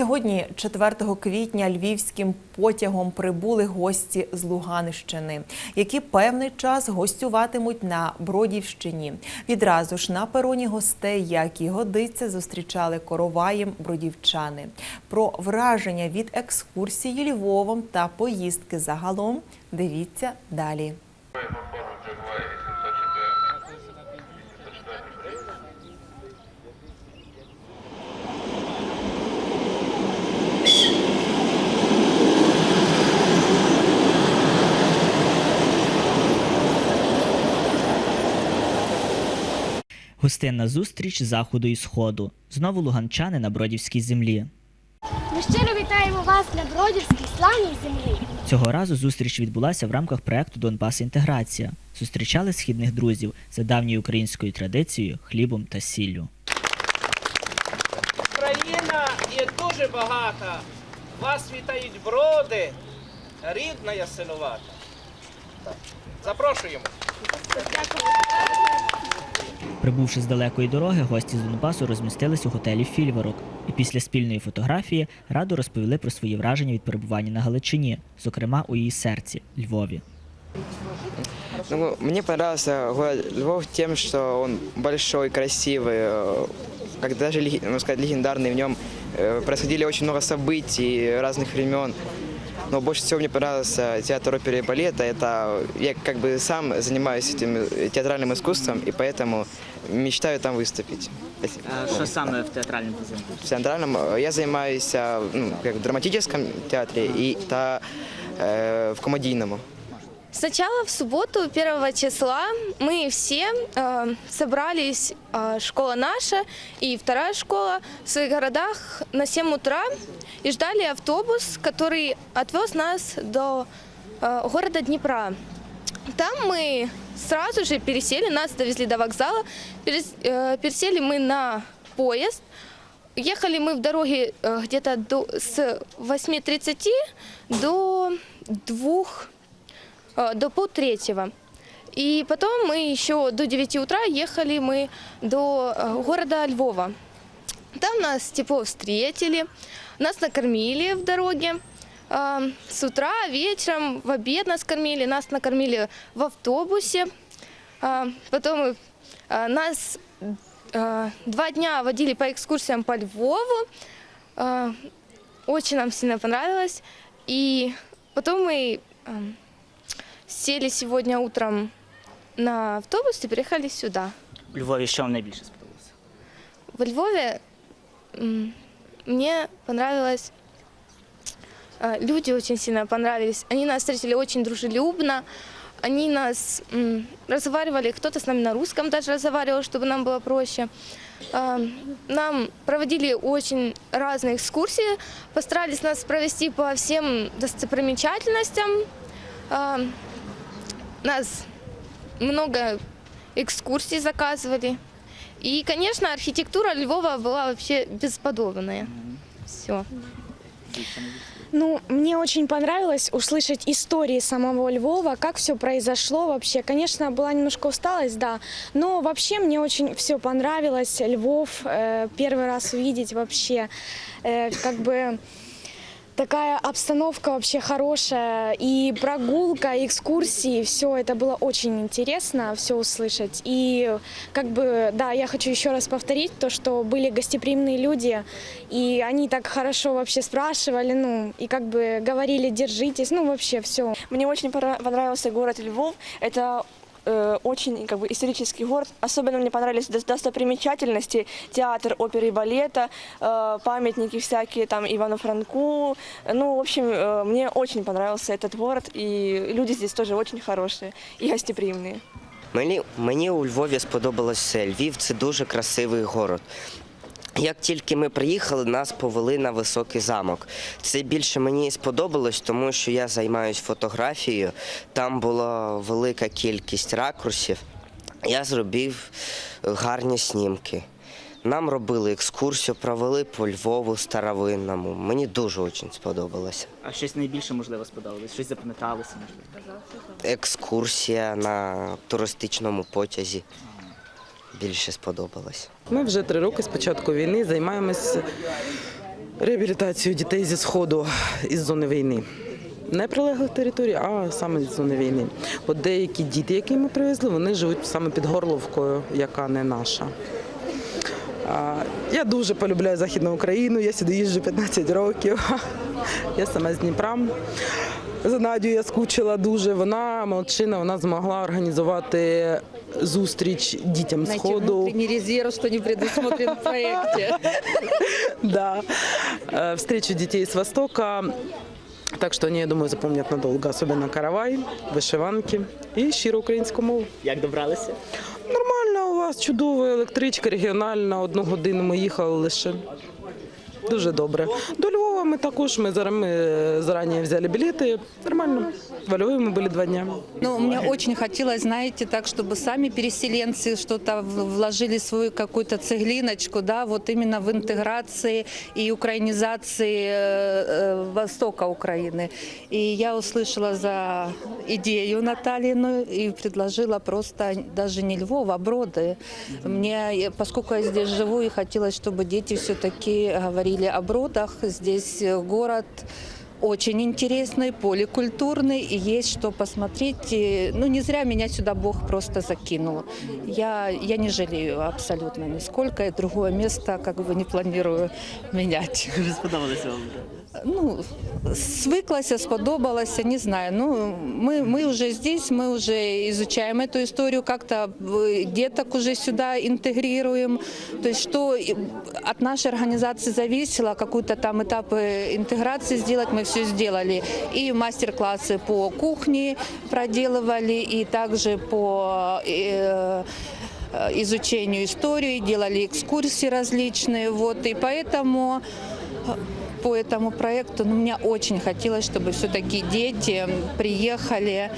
Сьогодні, 4 квітня, львівським потягом прибули гості з Луганщини, які певний час гостюватимуть на Бродівщині. Відразу ж на пероні гостей, як і годиться, зустрічали короваєм бродівчани. Про враження від екскурсії Львовом та поїздки загалом дивіться далі. Гостинна зустріч заходу і сходу. Знову луганчани на бродівській землі. Ми щиро вітаємо вас на Бродівській славній землі. Цього разу зустріч відбулася в рамках проекту Донбас Інтеграція. Зустрічали східних друзів за давньою українською традицією, хлібом та сіллю. Україна є дуже багата. Вас вітають броди, рідна я синувата. Так. Запрошуємо. Прибувши з далекої дороги, гості з Донбасу розмістились у готелі Фільверок і після спільної фотографії радо розповіли про свої враження від перебування на Галичині, зокрема у її серці Львові. Ну, мне понравился город Львов тем, что он большой, красивый, э, как даже, леги- можно сказать, легендарный. В нем э, происходили очень много событий разных времен. Но больше всего мне понравился театр оперы и балета. Это я как бы сам занимаюсь этим э, театральным искусством, и поэтому мечтаю там выступить. Спасибо. Що саме в театральному позиції? В театральном э, я занимаюсь э, ну, как в драматическом театре и та, э, в комедийному. Сначала в субботу, 1 числа, мы все э, собрались, э, школа наша и вторая школа, в своих городах на 7 утра и ждали автобус, который отвез нас до э, города Днепра. Там мы сразу же пересели, нас довезли до вокзала, перес- э, пересели мы на поезд. Ехали мы в дороге э, где-то до, с 8.30 до 2 э, до полтретьего. И потом мы еще до 9 утра ехали мы до э, города Львова. Там нас тепло встретили, нас накормили в дороге. А, С утра, вечером, в обед нас кормили, нас накормили в автобусе. А, Потом э, нас э, два дня водили по экскурсиям по Львову. А, Очень нам сильно понравилось. И потом мы эм, сели сегодня утром на автобус и приехали сюда. У Львові що вам найбільше сподобалося? Во Львове мне понравилось, э, люди очень сильно понравились. Они нас встретили очень дружелюбно. Они нас м, разговаривали, кто-то с нами на русском даже разговаривал, чтобы нам было проще. А, Нам проводили очень разные экскурсии, постарались нас провести по всем достопримечательностям. А, Нас много экскурсий заказывали. И, конечно, архитектура Львова была вообще бесподобная. Все. Ну, мне очень понравилось услышать истории самого Львова, как все произошло вообще. Конечно, была немножко усталость, да, но вообще мне очень все понравилось. Львов э, первый раз увидеть вообще, э, как бы такая обстановка вообще хорошая, и прогулка, и экскурсии, все это было очень интересно, все услышать. И как бы, да, я хочу еще раз повторить то, что были гостеприимные люди, и они так хорошо вообще спрашивали, ну, и как бы говорили, держитесь, ну, вообще все. Мне очень пора- понравился город Львов. Это э, очень как бы исторический город. Особенно мне понравились дос- достопримечательности, театр оперы и балета, э, памятники всякие там Ивану Франку. Ну, в общем, э, мне очень понравился этот город, и люди здесь тоже очень хорошие и гостеприимные. Мені, мені у Львові сподобалось все. Львів це дуже красивий город. Як тільки ми приїхали, нас повели на високий замок. Це більше мені сподобалось, тому що я займаюся фотографією. Там була велика кількість ракурсів. Я зробив гарні знімки. Нам робили екскурсію, провели по Львову старовинному. Мені дуже дуже сподобалося. А щось найбільше можливо сподобалось? Щось запам'яталося. Екскурсія на туристичному потязі більше сподобалась. Ми вже три роки з початку війни займаємось реабілітацію дітей зі сходу із зони війни. Не прилеглих територій, а саме з зони війни. От деякі діти, які ми привезли, вони живуть саме під Горловкою, яка не наша. Я дуже полюбляю Західну Україну, я сюди їжджу 15 років. Я сама з Дніпра. За Надю я скучила дуже. Вона молодчина, вона змогла організувати зустріч дітям сходу. резерв, что не предусмотрен в проекте. Да. Э, Встречу детей с Востока. Так что они, я думаю, запомнят надолго, особенно каравай, вишиванки і щиру українську мову. Як добралися? Нормально у вас, чудова електричка, регіональна, одну годину ми їхали лише. Дуже добре. До Львова ми також, ми, зара- зарані взяли білети. Нормально. Во Львові ми були два дня. Ну, мне очень хотелось, знаете, так, чтобы сами переселенцы что-то в- вложили свою какую-то цеглиночку, да, вот именно в интеграции и украинизации э, э, Востока Украины. И я услышала за идею Натальину и предложила просто даже не Львов, а Броды. Мне, поскольку я здесь живу, и хотелось, чтобы дети все-таки говорили о Бродах. Здесь город очень интересный, поликультурный, и есть что посмотреть. И, Ну, не зря меня сюда Бог просто закинул. Я, я не жалею абсолютно нисколько, и другое место как бы не планирую менять. Дуже сподобалося вам. Ну, свыклась, сподобалась, не знаю. Ну, мы, мы уже здесь, мы уже изучаем эту историю, как-то э, деток уже сюда интегрируем. То есть что от нашей организации зависело, какой-то там этап э, интеграции сделать, мы все сделали. И мастер-классы по кухне проделывали, и также по э, э, изучению истории, делали экскурсии различные. Вот, и поэтому по этому проекту. Но мне очень хотелось, чтобы все-таки дети приехали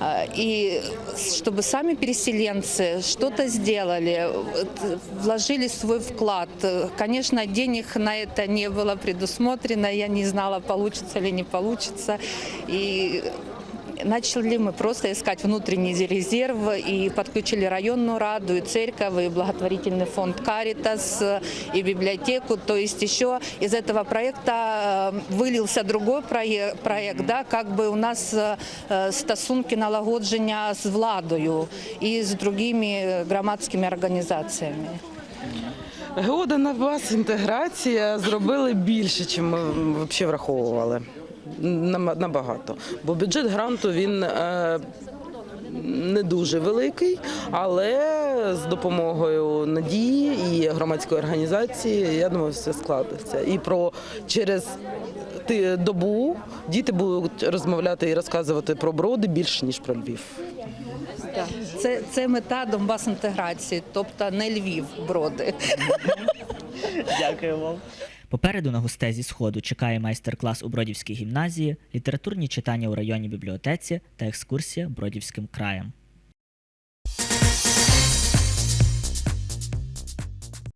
э, и чтобы сами переселенцы что-то сделали, вложили свой вклад. Конечно, денег на это не было предусмотрено, я не знала, получится или не получится. И Начали мы просто искать внутренний резерв и подключили районную раду, и церковь, и благотворительный фонд «Каритас», и библиотеку. То есть еще из этого проекта э, вылился другой проект, проект да, как бы у нас э, стосунки налагодження з владою і з другими громадськими організаціями. Геода на вас інтеграція зробили більше, ніж ми взагалі враховували. Набагато. Бо бюджет гранту він е, не дуже великий, але з допомогою надії і громадської організації, я думаю, все складеться. І про через добу діти будуть розмовляти і розказувати про броди більше, ніж про Львів. Це, це мета Донбас інтеграції, тобто не Львів, броди. Дякую вам. Попереду на гостей зі сходу чекає майстер-клас у Бродівській гімназії, літературні читання у районній бібліотеці та екскурсія Бродівським краєм.